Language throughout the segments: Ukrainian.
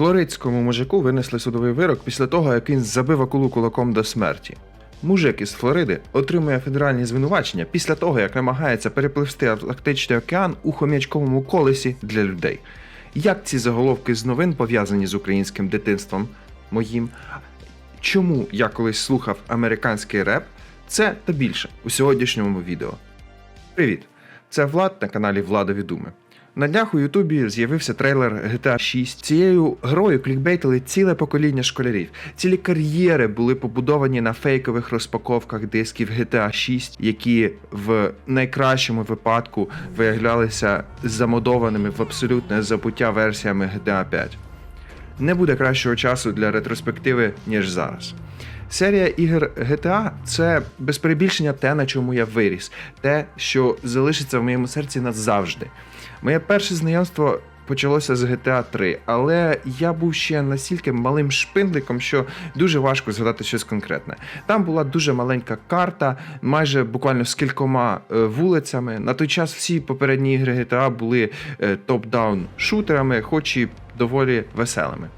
Флоридському мужику винесли судовий вирок після того, як він забив акулу кулаком до смерті. Мужик із Флориди отримує федеральні звинувачення після того, як намагається перепливсти Атлантичний океан у хом'ячковому колесі для людей. Як ці заголовки з новин пов'язані з українським дитинством моїм? Чому я колись слухав американський реп? Це та більше у сьогоднішньому відео. Привіт! Це Влад на каналі Владові Думи. На днях у Ютубі з'явився трейлер GTA 6. Цією грою клікбейтили ціле покоління школярів. Цілі кар'єри були побудовані на фейкових розпаковках дисків GTA 6, які в найкращому випадку виявлялися замодованими в абсолютне забуття версіями GTA 5. Не буде кращого часу для ретроспективи, ніж зараз. Серія ігор GTA – це без перебільшення те, на чому я виріс, те, що залишиться в моєму серці назавжди. Моє перше знайомство почалося з GTA 3, але я був ще настільки малим шпиндликом, що дуже важко згадати щось конкретне. Там була дуже маленька карта, майже буквально з кількома е, вулицями. На той час всі попередні ігри GTA були е, топ-даун шутерами, хоч і доволі веселими.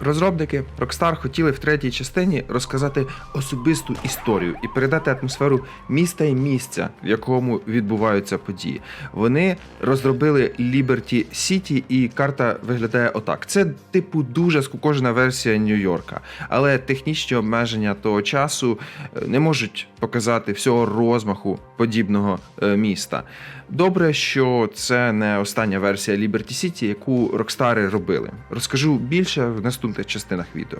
Розробники Rockstar хотіли в третій частині розказати особисту історію і передати атмосферу міста і місця, в якому відбуваються події. Вони розробили Liberty City, і карта виглядає отак. Це типу дуже скукожена версія Нью-Йорка, але технічні обмеження того часу е, не можуть показати всього розмаху подібного е, міста. Добре, що це не остання версія Liberty City, яку Рокстари робили. Розкажу більше в наступних частинах відео.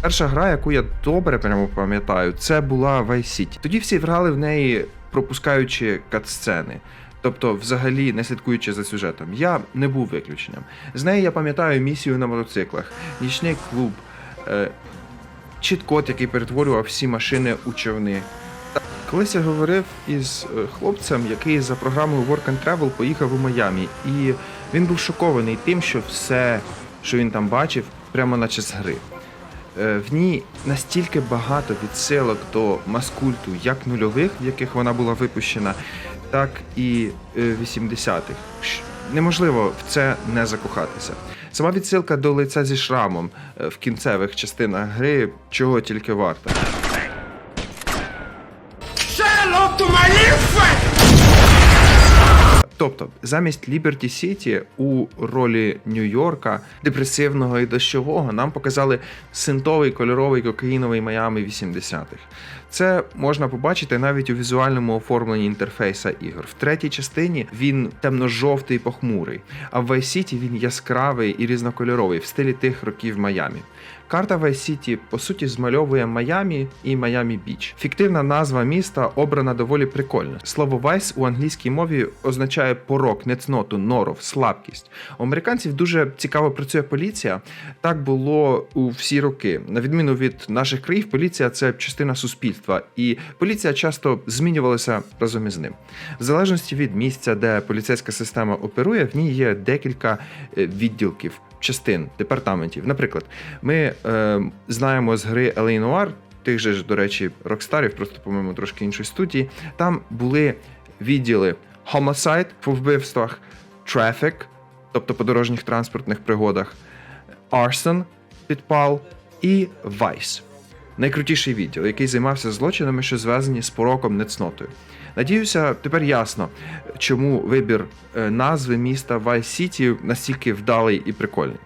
Перша гра, яку я добре прямо пам'ятаю, це була Vice City. Тоді всі грали в неї, пропускаючи катсцени. Тобто, взагалі не слідкуючи за сюжетом. Я не був виключенням. З неї я пам'ятаю місію на мотоциклах, нічний клуб, е, чіт-код, який перетворював всі машини у човни. Колись я говорив із е, хлопцем, який за програмою Work and Travel поїхав у Майамі, і він був шокований тим, що все, що він там бачив, прямо наче з гри. Е, В ній настільки багато відсилок до маскульту, як нульових, в яких вона була випущена, так і е, 80-х. Неможливо в це не закохатися. Сама відсилка до лиця зі шрамом е, в кінцевих частинах гри чого тільки варта. Тобто, замість Liberty City у ролі Нью-Йорка, депресивного і дощового, нам показали синтовий кольоровий кокаїновий Майами 80-х. Це можна побачити навіть у візуальному оформленні інтерфейса ігор. В третій частині він темно-жовтий похмурий, а в Vice City він яскравий і різнокольоровий в стилі тих років Майамі. Карта Vice City, по суті, змальовує Майамі і Майамі Біч. Фіктивна назва міста обрана доволі прикольно. Слово Vice у англійській мові означає порок, нецноту, норов, слабкість. У американців дуже цікаво працює поліція. Так було у всі роки. На відміну від наших країв, поліція це частина суспільства, і поліція часто змінювалася разом із ним. В залежності від місця, де поліцейська система оперує, в ній є декілька е, відділків частин, департаментів. Наприклад, ми е, знаємо з гри LA Noir, тих же ж, до речі, Рокстарів, просто, по-моєму, трошки іншої студії. Там були відділи Homicide по вбивствах, Traffic, тобто по дорожніх транспортних пригодах, Arson, підпал і Vice. Найкрутіший відділ, який займався злочинами, що зв'язані з пороком нецнотою. Надіюся, тепер ясно, чому вибір е, назви міста Vice City настільки вдалий і прикольний.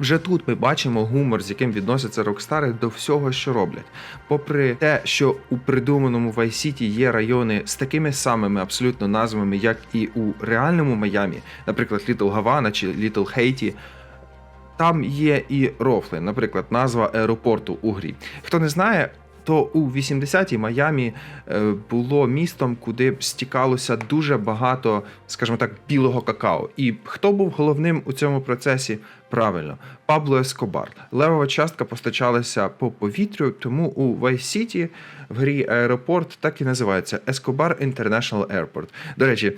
Вже тут ми бачимо гумор, з яким відносяться рокстари до всього, що роблять. Попри те, що у придуманому Vice City є райони з такими самими абсолютно назвами, як і у реальному Майамі, наприклад, Літл Гавана чи Літл Хейті. Там є і рофли, наприклад, назва аеропорту у грі. Хто не знає, то у 80-ті Майамі е, було містом, куди стікалося дуже багато, скажімо так, білого какао. І хто був головним у цьому процесі? Правильно, Пабло Ескобар. Левова частка постачалася по повітрю, тому у City в грі аеропорт так і називається Escobar International Airport. До речі,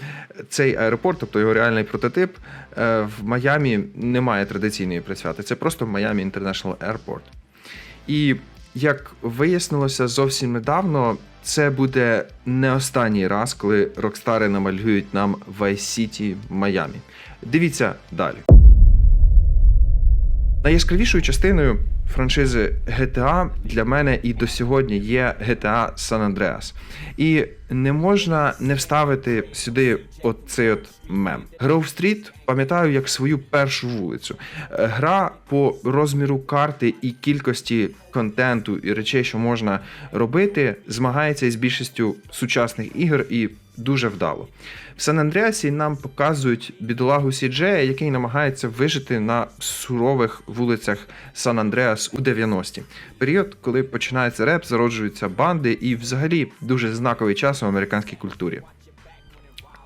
цей аеропорт, тобто його реальний прототип, е, в Майамі не має традиційної присвяти. Це просто Miami International Airport. І як вияснилося зовсім недавно, це буде не останній раз, коли рокстари намалюють нам Vice City Майами. Дивіться далі. Найяскравішою частиною франшизи GTA для мене і до сьогодні є GTA San Andreas. І не можна не вставити сюди оцей от мем. Гроув Стріт пам'ятаю як свою першу вулицю. Е, Гра по розміру карти і кількості контенту і речей, що можна робити, змагається із більшістю сучасних ігор і дуже вдало. В Сан Андреасі нам показують бідолагу Сіджея, який намагається вижити на сурових вулицях Сан Андреас у 90-ті. Період, коли починається реп, зароджуються банди і взагалі дуже знаковий час у американській культурі.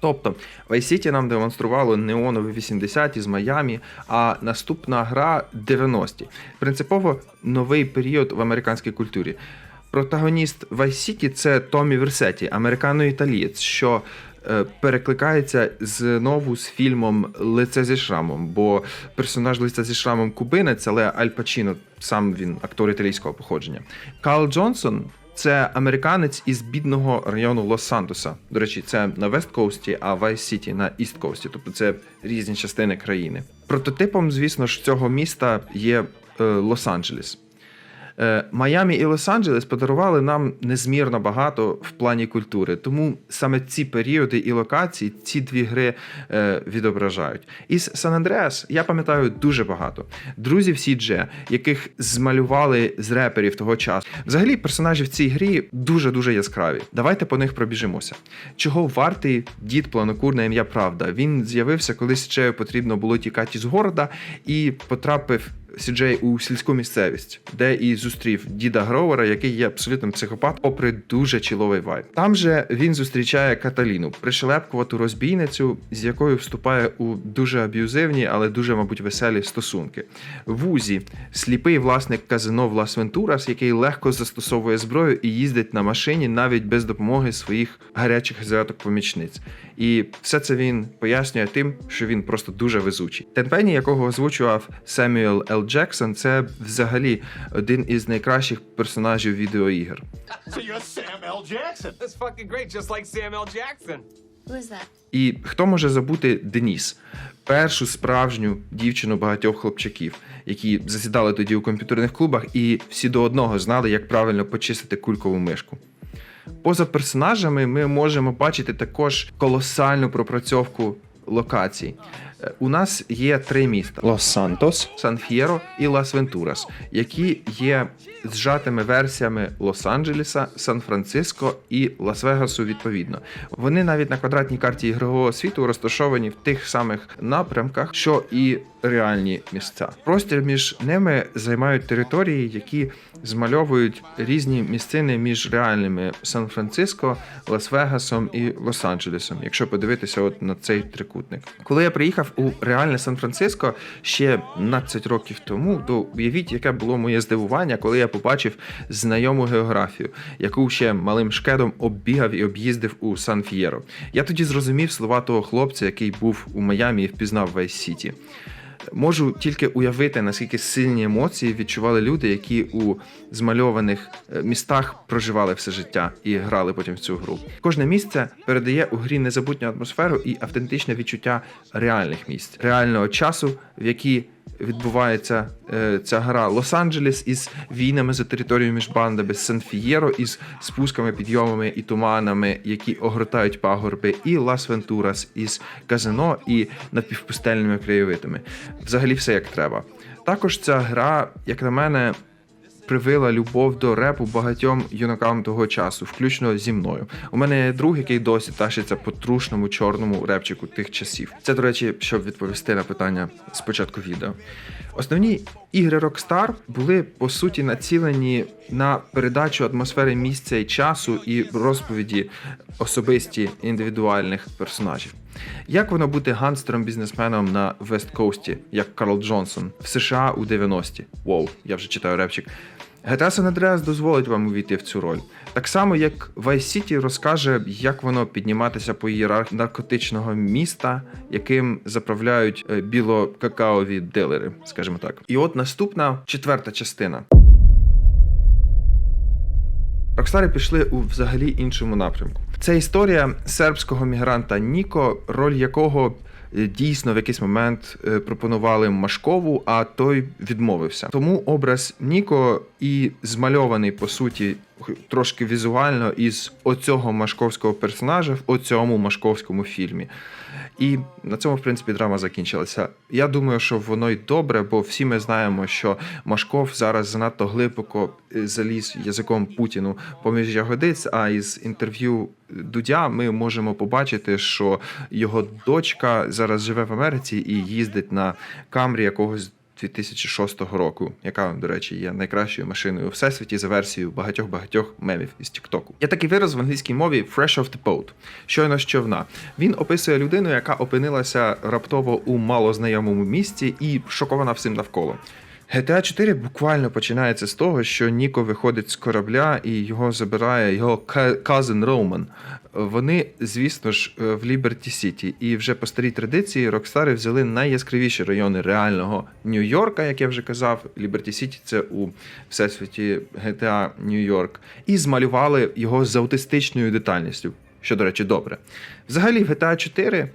Тобто Vice City нам демонструвало неонові 80-ті з Майамі, а наступна гра 90-ті. Принципово новий період в американській культурі. Протагоніст Vice City – це Томі Версеті, американо-італієць, що е, перекликається знову з фільмом Лице зі шрамом, бо персонаж лиця зі шрамом кубинець, але Аль Пачіно сам він актор італійського походження. Карл Джонсон це американець із бідного району Лос-Сантоса. До речі, це на Вест-Коусті, а Вайс-Сіті на Іст-Коусті, тобто це різні частини країни. Прототипом, звісно ж, цього міста є е, Лос-Анджелес. Е, Майамі і Лос-Анджелес подарували нам незмірно багато в плані культури, тому саме ці періоди і локації ці дві гри е, відображають. Із Сан Андреас я пам'ятаю дуже багато друзів Сідже, яких змалювали з реперів того часу. Взагалі, персонажі в цій грі дуже дуже яскраві. Давайте по них пробіжимося. Чого вартий дід планокур на ім'я Правда? Він з'явився, коли ще потрібно було тікати з города і потрапив. Сіджей у сільську місцевість, де і зустрів діда Гровера, який є абсолютним психопат, попри дуже чіловий вайб. Там же він зустрічає Каталіну, пришелепкувату розбійницю, з якою вступає у дуже аб'юзивні, але дуже, мабуть, веселі стосунки. Вузі сліпий власник казино Влас Вентурас, який легко застосовує зброю і їздить на машині навіть без допомоги своїх гарячих азіаток-помічниць. І все це він пояснює тим, що він просто дуже везучий. Тенпені, якого озвучував Семюел Л. Джексон, це взагалі один із найкращих персонажів відеоігр. І хто може забути Деніс, першу справжню дівчину багатьох хлопчаків, які засідали тоді у комп'ютерних клубах, і всі до одного знали, як правильно почистити кулькову мишку. Поза персонажами ми можемо бачити також колосальну пропрацьовку локацій. У нас є три міста: Лос-Сантос, Сан-Ф'єро і Лас-Вентурас, які є зжатими версіями Лос-Анджелеса, Сан-Франциско і Лас-Вегасу відповідно. Вони навіть на квадратній карті ігрового світу розташовані в тих самих напрямках, що і реальні місця. Простір між ними займають території, які змальовують різні місцини між реальними Сан-Франциско, Лас-Вегасом і Лос-Анджелесом, якщо подивитися от на цей трикутник. Коли я приїхав у реальне Сан-Франциско ще 15 років тому, то уявіть, яке було моє здивування, коли я побачив знайому географію, яку ще малим шкедом оббігав і об'їздив у Сан-Ф'єро. Я тоді зрозумів слова того хлопця, який був у Майамі і впізнав весь Сіті. Можу тільки уявити, наскільки сильні емоції відчували люди, які у змальованих е, містах проживали все життя і грали потім в цю гру. Кожне місце передає у грі незабутню атмосферу і автентичне відчуття реальних місць, реального часу, в якій відбувається е, ця гра Лос-Анджелес із війнами за територію між бандами, Сан-Фієро із спусками, підйомами і туманами, які огортають пагорби, і Лас-Вентурас із казино і напівпустельними краєвидами. Взагалі все як треба. Також ця гра, як на мене, привила любов до репу багатьом юнакам того часу, включно зі мною. У мене є друг, який досі тащиться по трушному чорному репчику тих часів. Це, до речі, щоб відповісти на питання з початку відео. Основні ігри Rockstar були по суті націлені на передачу атмосфери місця і часу і розповіді особисті індивідуальних персонажів. Як воно бути гангстером-бізнесменом на Вест-Коусті, як Карл Джонсон, в США у 90-ті? Воу, я вже читаю репчик. GTA San Andreas дозволить вам увійти в цю роль. Так само, як Vice City розкаже, як воно підніматися по ієрархії наркотичного міста, яким заправляють е, біло-какаові дилери, скажімо так. І от наступна четверта частина. Рокстари пішли у взагалі іншому напрямку. Це історія сербського мігранта Ніко, роль якого дійсно в якийсь момент е, пропонували Машкову, а той відмовився. Тому образ Ніко і змальований по суті трошки візуально із оцього машковського персонажа в оцьому машковському фільмі. І на цьому, в принципі, драма закінчилася. Я думаю, що воно й добре, бо всі ми знаємо, що Машков зараз занадто глибоко е, заліз язиком Путіну поміж ягодиць. А із інтерв'ю Дудя ми можемо побачити, що його дочка зараз живе в Америці і їздить на камрі якогось. 2006 року, яка, до речі, є найкращою машиною у всесвіті за версією багатьох-багатьох мемів із Тіктоку. Є такий вираз в англійській мові fresh off the boat, щойно з човна. Він описує людину, яка опинилася раптово у малознайомому місці і шокована всім навколо. GTA 4 буквально починається з того, що Ніко виходить з корабля і його забирає його ка- cousin Роман. Вони, звісно ж, е, в Ліберті Сіті. І вже по старій традиції Рокстари взяли найяскравіші райони реального Нью-Йорка, як я вже казав. Ліберті Сіті це у всесвіті GTA Нью-Йорк, і змалювали його з аутистичною детальністю. Що, до речі, добре. Взагалі, в GTA 4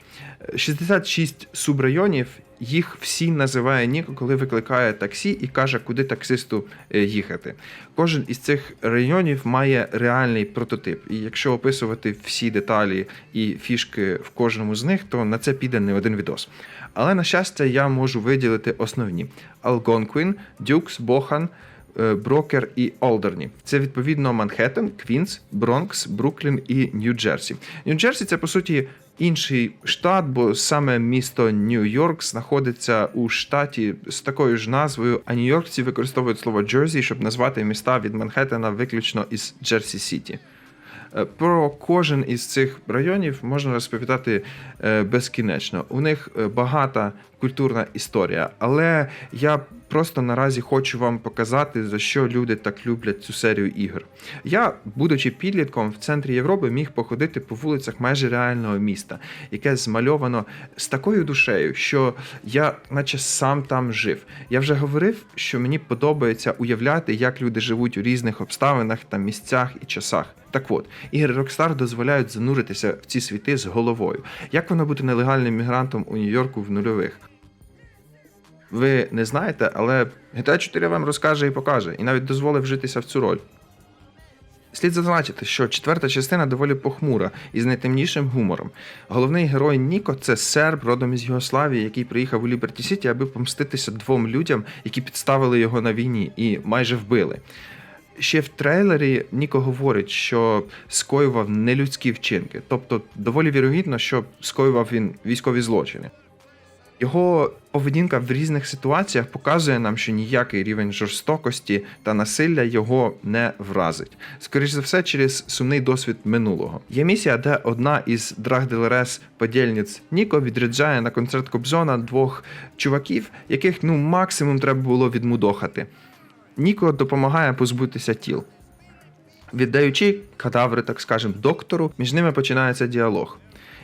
е, 66 субрайонів, їх всі називає Ніко, коли викликає таксі і каже, куди таксисту е, їхати. Кожен із цих районів має реальний прототип. І якщо описувати всі деталі і фішки в кожному з них, то на це піде не один відос. Але на щастя, я можу виділити основні: Алгонквін, Дюкс, Бохан. Е, Брокер і Олдерні. Це відповідно Манхеттен, Квінс, Бронкс, Бруклін і Нью-Джерсі. Нью-Джерсі це по суті інший штат, бо саме місто Нью-Йорк знаходиться у штаті з такою ж назвою, а нью-йоркці використовують слово Джерсі, щоб назвати міста від Манхеттена виключно із Джерсі Сіті. Е, Про кожен із цих районів можна розповідати е, безкінечно. У них багата культурна історія, але я просто наразі хочу вам показати, за що люди так люблять цю серію ігор. Я, будучи підлітком в центрі Європи, міг походити по вулицях майже реального міста, яке змальовано з такою душею, що я, наче сам там жив. Я вже говорив, що мені подобається уявляти, як люди живуть у різних обставинах та місцях і часах. Так от, ігри Rockstar дозволяють зануритися в ці світи з головою. Як воно бути нелегальним мігрантом у Нью-Йорку в нульових? Ви не знаєте, але GTA 4 вам розкаже і покаже, і навіть дозволить вжитися в цю роль. Слід зазначити, що четверта частина доволі похмура і з найтемнішим гумором. Головний герой Ніко це серб родом із Югославії, який приїхав у Ліберті Сіті, аби помститися двом людям, які підставили його на війні і майже вбили. Ще в трейлері Ніко говорить, що скоював нелюдські вчинки, тобто доволі вірогідно, що скоював він військові злочини. Його поведінка в різних ситуаціях показує нам, що ніякий рівень жорстокості та насилля його не вразить. Скоріше за все, через сумний досвід минулого. Є місія, де одна із драгдилерес подільниць Ніко відряджає на концерт Кобзона двох чуваків, яких ну максимум треба було відмудохати. Ніко допомагає позбутися тіл. Віддаючи кадаври, так скажемо, доктору, між ними починається діалог.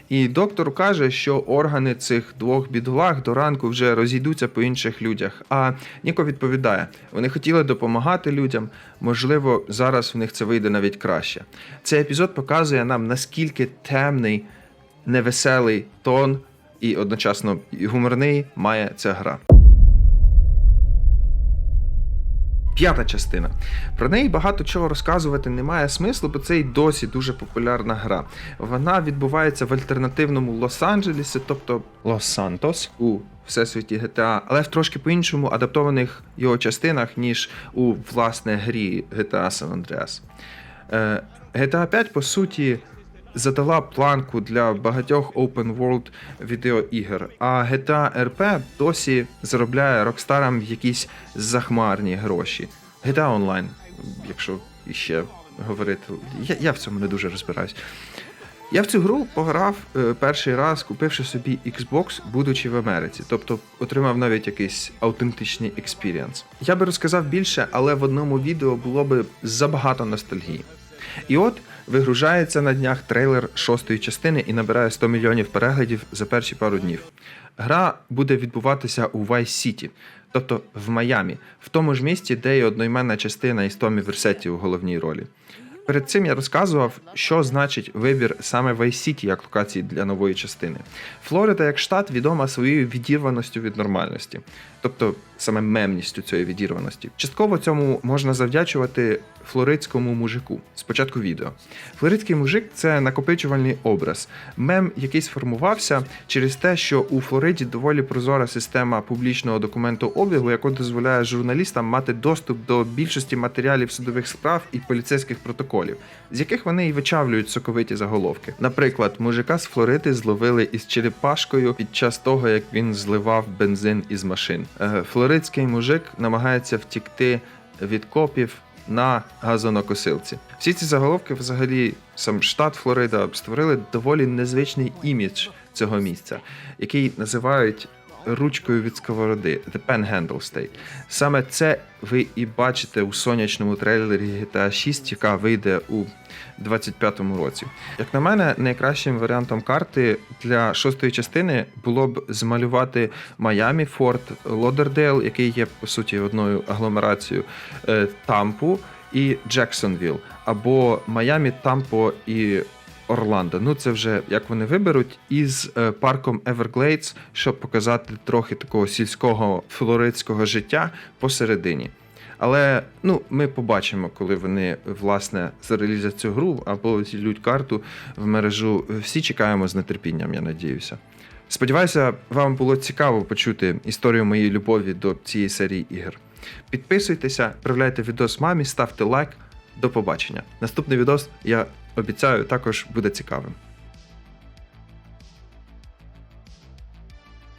І доктор каже, що органи цих двох бідолах до ранку вже розійдуться по інших людях. А Ніко відповідає: вони хотіли допомагати людям, можливо, зараз в них це вийде навіть краще. Цей епізод показує нам, наскільки темний, невеселий тон і одночасно гуморний має ця гра. П'ята частина. Про неї багато чого розказувати немає смислу, бо це й досі дуже популярна гра. Вона відбувається в альтернативному Лос-Анджелесі, тобто Лос-Сантос у всесвіті GTA, але в трошки по-іншому адаптованих його частинах, ніж у власне грі GTA San Andreas. GTA 5, по суті, задала планку для багатьох open world відеоігр, а GTA RP досі заробляє рокстарам якісь захмарні гроші. GTA Online, якщо іще говорити, я, я в цьому не дуже розбираюсь. Я в цю гру пограв е, перший раз, купивши собі Xbox, будучи в Америці, тобто отримав навіть якийсь автентичний експірієнс. Я би розказав більше, але в одному відео було би забагато ностальгії. І от вигружається на днях трейлер шостої частини і набирає 100 мільйонів переглядів за перші пару днів. Гра буде відбуватися у Vice City, тобто в Майамі, в тому ж місті, де і одноіменна частина із Томі Версеті у головній ролі. Перед цим я розказував, що значить вибір саме Vice City як локації для нової частини. Флорида як штат відома своєю відірваністю від нормальності, тобто саме мемністю цієї відірваності. Частково цьому можна завдячувати флоридському мужику. Спочатку відео. Флоридський мужик це накопичувальний образ, мем, який сформувався через те, що у Флориді доволі прозора система публічного документообігу, яка дозволяє журналістам мати доступ до більшості матеріалів судових справ і поліцейських протоколів, з яких вони і вичавлюють соковиті заголовки. Наприклад, мужика з Флориди зловили із черепашкою під час того, як він зливав бензин із машин. Е, Флоридський мужик намагається втікти від копів на газонокосилці. Всі ці заголовки, взагалі, сам штат Флорида створили доволі незвичний імідж цього місця, який називають ручкою від сковороди The Panhandle State. Саме це ви і бачите у сонячному трейлері GTA 6, яка вийде у 25-му році. Як на мене, найкращим варіантом карти для шостої частини було б змалювати Майамі, Форт Лодердейл, який є по суті одною агломерацією, е, Тампу і Джексонвіл, або Майамі, Тампо і Орландо. Ну це вже як вони виберуть, із е, парком Everglades, щоб показати трохи такого сільського флоридського життя посередині. Але ну, ми побачимо, коли вони власне зарелізять цю гру або зілють карту в мережу. Всі чекаємо з нетерпінням, я надіюся. Сподіваюся, вам було цікаво почути історію моєї любові до цієї серії ігор. Підписуйтеся, відправляйте відос мамі, ставте лайк. До побачення. Наступний відос, я обіцяю, також буде цікавим.